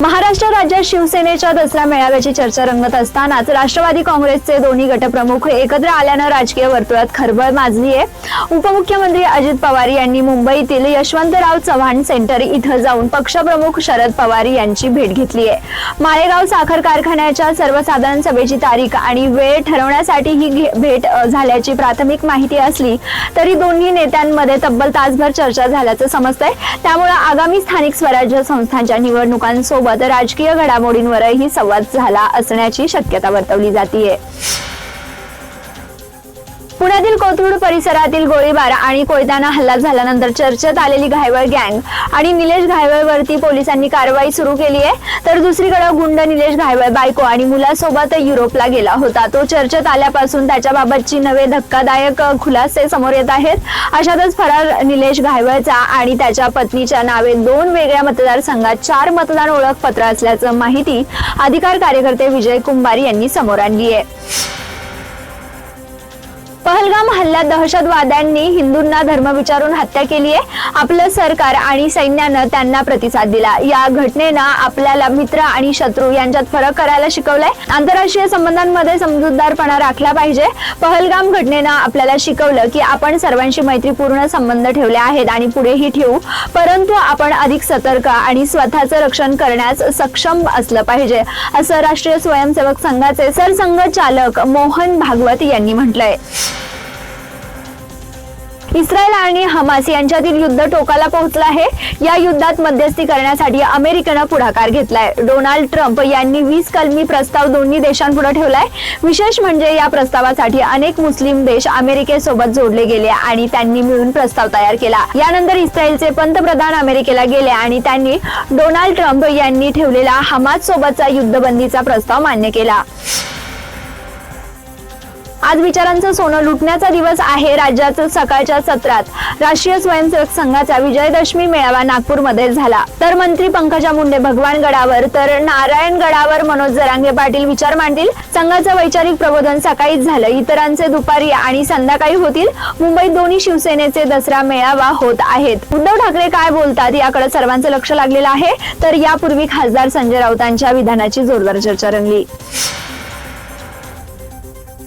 महाराष्ट्र राज्यात शिवसेनेच्या दसरा मेळाव्याची चर्चा रंगत असतानाच राष्ट्रवादी काँग्रेसचे दोन्ही गटप्रमुख एकत्र आल्यानं राजकीय वर्तुळात खळबळ माजली आहे उपमुख्यमंत्री अजित पवार यांनी मुंबईतील यशवंतराव चव्हाण सेंटर इथं जाऊन पक्षप्रमुख शरद पवार यांची भेट घेतली आहे माळेगाव साखर कारखान्याच्या सर्वसाधारण सभेची तारीख आणि वेळ ठरवण्यासाठी ही भेट झाल्याची प्राथमिक माहिती असली तरी दोन्ही नेत्यांमध्ये तब्बल तासभर चर्चा झाल्याचं समजतंय. त्यामुळे आगामी स्थानिक स्वराज्य संस्थांच्या निवडणुकांसोबत राजकीय घडामोडींवरही संवाद झाला असण्याची शक्यता वर्तवली जाते पुण्यातील कोथरूड परिसरातील गोळीबार आणि कोयताना हल्ला झाल्यानंतर चर्चेत आलेली घायवळ गँग आणि निलेश घायवळवरती पोलिसांनी कारवाई सुरू केली आहे. तर दुसरीकडे गुंड निलेश घायवळ बायको आणि मुलासोबत युरोपला गेला होता. तो चर्चेत आल्यापासून त्याच्याबाबतची नवे धक्कादायक खुलासे समोर येत आहेत. अशातच फरार निलेश घायवळचा आणि त्याच्या पत्नीच्या नावे दोन वेगळ्या मतदारसंघात चार मतदार ओळखपत्र असल्याचं माहिती अधिकार कार्यकर्ते विजय कुंभार यांनी समोर आणली आहे. पहलगाम हल्ल्यात दहशतवाद्यांनी हिंदूंना धर्म विचारून हत्या केली आहे. आपलं सरकार आणि सैन्यानं त्यांना प्रतिसाद दिला. या घटनेनं आपल्याला मित्र आणि शत्रू यांच्यात फरक करायला शिकवलंय. आंतरराष्ट्रीय संबंधांमध्ये समजूतदारपणा राखला पाहिजे. पहलगाम घटनेनं आपल्याला शिकवलं की आपण सर्वांशी मैत्रीपूर्ण संबंध ठेवले आहेत आणि पुढेही ठेवू. परंतु आपण अधिक सतर्क आणि स्वतःचं रक्षण करण्यास सक्षम असलं पाहिजे असं राष्ट्रीय स्वयंसेवक संघाचे सरसंघचालक मोहन भागवत यांनी म्हटलंय. इस्रायल आणि हमास यांच्यातील युद्ध टोकाला पोहोचलं आहे. या युद्धात मध्यस्थी करण्यासाठी अमेरिकेनं पुढाकार घेतलाय. डोनाल्ड ट्रम्प यांनी वीस कलमी प्रस्ताव दोन्ही देशांपुढे ठेवलाय. विशेष म्हणजे या प्रस्तावासाठी अनेक मुस्लिम देश अमेरिकेसोबत जोडले गेले आणि त्यांनी मिळून प्रस्ताव तयार केला. यानंतर इस्रायलचे पंतप्रधान अमेरिकेला गेले आणि त्यांनी डोनाल्ड ट्रम्प यांनी ठेवलेला हमास सोबतचा युद्धबंदीचा प्रस्ताव मान्य केला. आज विचारांचं सोनं लुटण्याचा दिवस आहे राज्याचं सकाळच्या सत्रात. राष्ट्रीय स्वयंसेवक संघाचा विजयदशमी मेळावा नागपूरमध्ये झाला. तर मंत्री पंकजा मुंडे भगवान गडावर तर नारायण गडावर मनोज जरांगे पाटील विचार मांडतील. संघाचं वैचारिक प्रबोधन सकाळीच झालं. इतरांचे दुपारी आणि संध्याकाळी होतील. मुंबईत दोन्ही शिवसेनेचे दसरा मेळावा होत आहेत. उद्धव ठाकरे काय बोलतात याकडे सर्वांचं लक्ष लागलेलं आहे. तर यापूर्वी खासदार संजय राऊतांच्या विधानाची जोरदार चर्चा रंगली.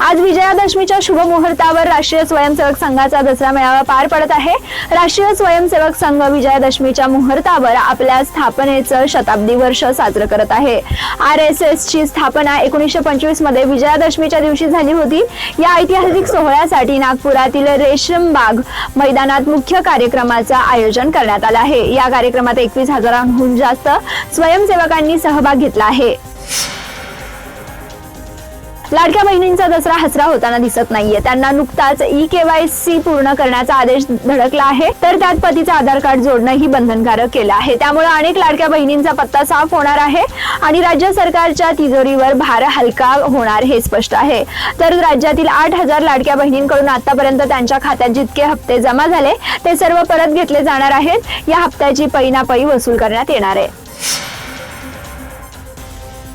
आज विजयादशमीच्या शुभ मुहूर्तावर राष्ट्रीय स्वयंसेवक संघाचा दसरा मेळावा पार पडत आहे. राष्ट्रीय स्वयंसेवक संघ विजयादशमीच्या मुहूर्तावर आपल्या स्थापनेचं शताब्दी वर्ष साजरं करत आहे. आर एस एस ची स्थापना एकोणीसशे पंचवीसमध्ये विजयादशमीच्या दिवशी झाली होती. या ऐतिहासिक सोहळ्यासाठी नागपुरातील रेशमबाग मैदानात मुख्य कार्यक्रमाचं आयोजन करण्यात आलं आहे. या कार्यक्रमात एकवीस हजारांहून जास्त स्वयंसेवकांनी सहभाग घेतला आहे. लाडक्या बहिणींचा दसरा हसरा होताना दिसत नाहीये. त्यांना नुकताच ई केवायसी पूर्ण करण्याचा आदेश धडकला आहे. तर त्यात पतीचं आधार कार्ड जोडणंही बंधनकारक केलं आहे. त्यामुळे अनेक लाडक्या बहिणींचा पत्ता साफ होणार आहे आणि राज्य सरकारच्या तिजोरीवर भार हलका होणार हे स्पष्ट आहे. तर राज्यातील आठ हजार लाडक्या बहिणींकडून आतापर्यंत त्यांच्या खात्यात जितके हप्ते जमा झाले ते सर्व परत घेतले जाणार आहेत. या हप्त्याची पैनापै वसूल करण्यात येणार आहे.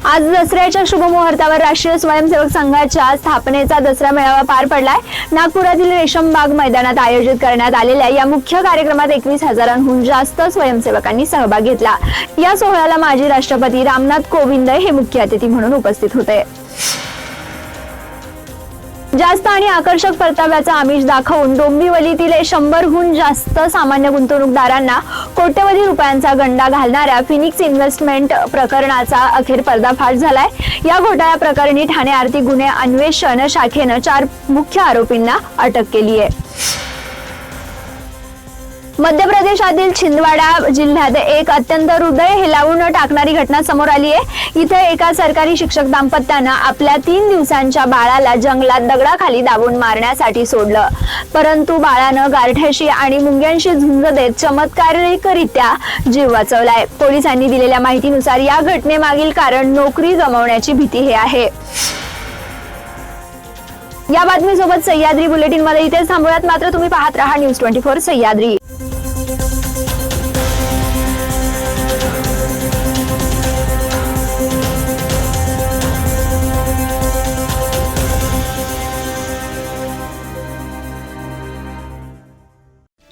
आज दसऱ्याच्या शुभमुहूर्तावर राष्ट्रीय स्वयंसेवक संघाच्या स्थापनेचा दसरा मेळावा पार पडलाय. नागपुरातील रेशमबाग मैदानात आयोजित करण्यात आलेल्या या मुख्य कार्यक्रमात एकवीस हजारांहून जास्त स्वयंसेवकांनी सहभाग घेतला. या सोहळ्याला माजी राष्ट्रपती रामनाथ कोविंद हे मुख्य अतिथी म्हणून उपस्थित होते. जास्त आणि आकर्षक परताव्याचा आमिष दाखवून डोंबिवलीतील शंभरहून जास्त सामान्य गुंतवणूकदारांना कोट्यवधी रुपयांचा गंडा घालणाऱ्या फिनिक्स इन्व्हेस्टमेंट प्रकरणाचा अखेर पर्दाफाश झालाय. या घोटाळ्या प्रकरणी ठाणे आर्थिक गुन्हे अन्वेषण शाखेनं चार मुख्य आरोपींना अटक केली आहे मध्य प्रदेशातील छिंदवाडा जिल्ह्यात एक अत्यंत हृदय हेलावून टाकणारी घटना समोर आली आहे. इथे एका सरकारी शिक्षक दाम्पत्यानं आपल्या तीन दिवसांच्या बाळाला जंगलात दगडाखाली दाबून मारण्यासाठी सोडलं. परंतु बाळानं गारठ्याशी आणि मुंग्यांशी झुंज देत चमत्कारिकरित्या जीव वाचवलाय. पोलिसांनी दिलेल्या माहितीनुसार या घटनेमागील कारण नोकरी गमावण्याची भीती हे आहे. या बातमीसोबत सह्याद्री बुलेटिनमध्ये इथेच थांबूयात. मात्र तुम्ही पाहत राहा न्यूज ट्वेंटी फोर सह्याद्री.